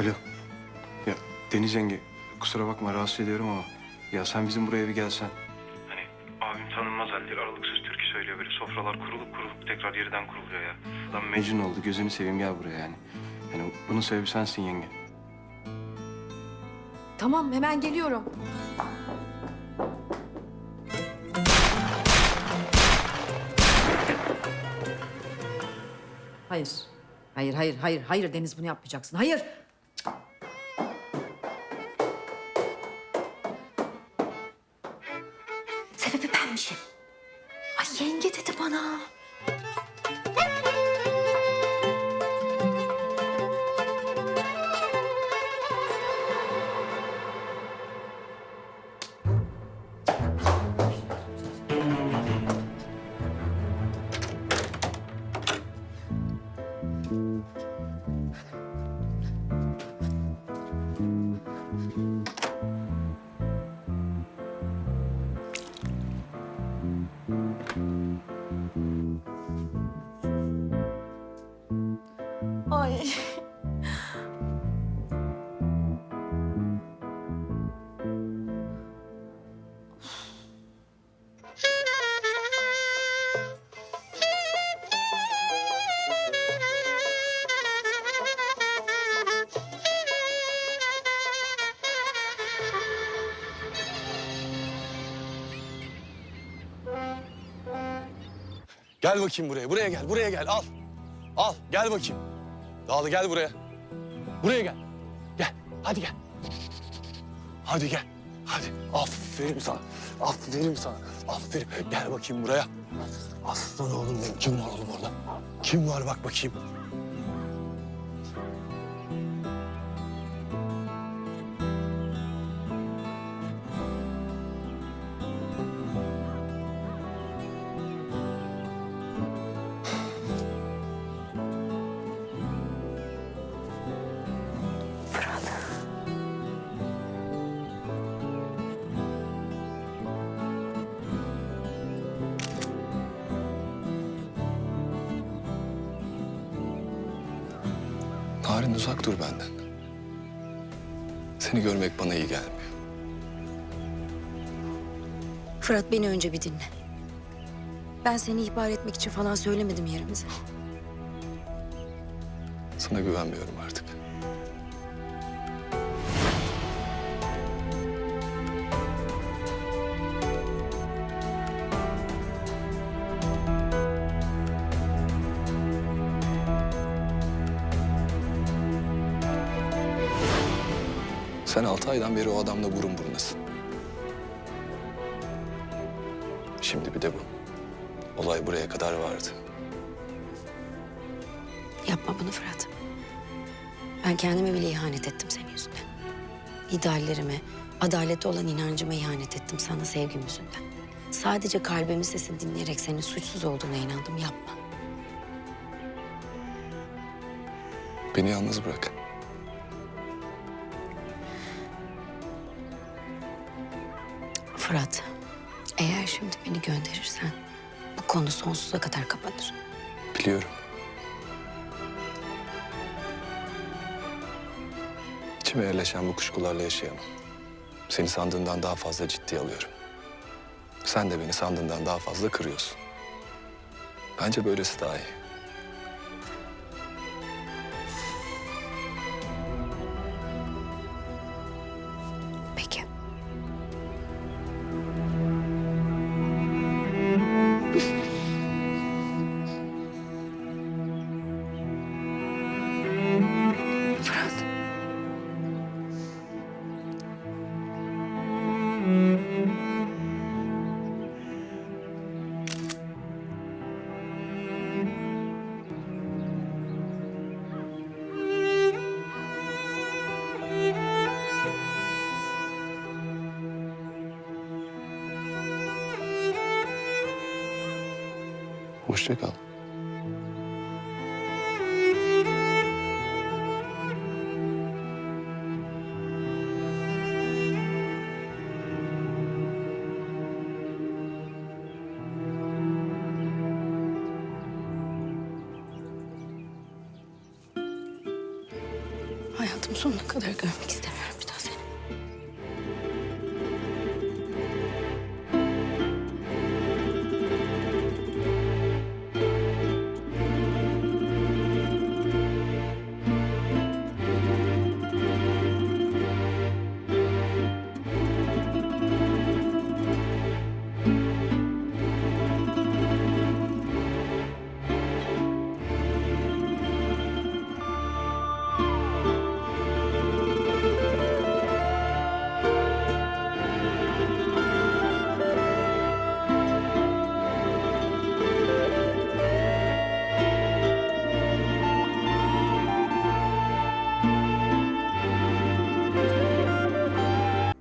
Alo. Ya Deniz yenge kusura bakma rahatsız ediyorum ama ya sen bizim buraya bir gelsen. Hani abim tanınmaz halde aralıksız türkü söylüyor böyle sofralar kurulup kurulup tekrar yeniden kuruluyor ya. Adam Mecnun oldu gözünü seveyim gel buraya yani. Yani bunun sebebi sensin yenge. Tamam hemen geliyorum. Hayır. Hayır, hayır, hayır, hayır Deniz bunu yapmayacaksın. Hayır. Ay. Gel bakayım buraya. Buraya gel. Buraya gel. Al. Al. Gel bakayım. Dağlı gel buraya. Buraya gel. Gel. Hadi gel. Hadi gel. Hadi. Aferin sana. Aferin sana. Aferin. Gel bakayım buraya. Aslan oğlum benim. Kim var oğlum orada? Kim var bak bakayım. Narin uzak dur benden. Seni görmek bana iyi gelmiyor. Fırat beni önce bir dinle. Ben seni ihbar etmek için falan söylemedim yerimize. Sana güvenmiyorum artık. Sen altı aydan beri o adamla burun burunasın. Şimdi bir de bu. Olay buraya kadar vardı. Yapma bunu Fırat. Ben kendime bile ihanet ettim senin yüzünden. İdeallerime, adalete olan inancıma ihanet ettim sana sevgim yüzünden. Sadece kalbimin sesini dinleyerek senin suçsuz olduğuna inandım. Yapma. Beni yalnız bırak. Fırat, eğer şimdi beni gönderirsen bu konu sonsuza kadar kapanır. Biliyorum. İçime yerleşen bu kuşkularla yaşayamam. Seni sandığından daha fazla ciddiye alıyorum. Sen de beni sandığından daha fazla kırıyorsun. Bence böylesi daha iyi. Hoşça kal. Hayatım sonuna kadar görmek istemiyorum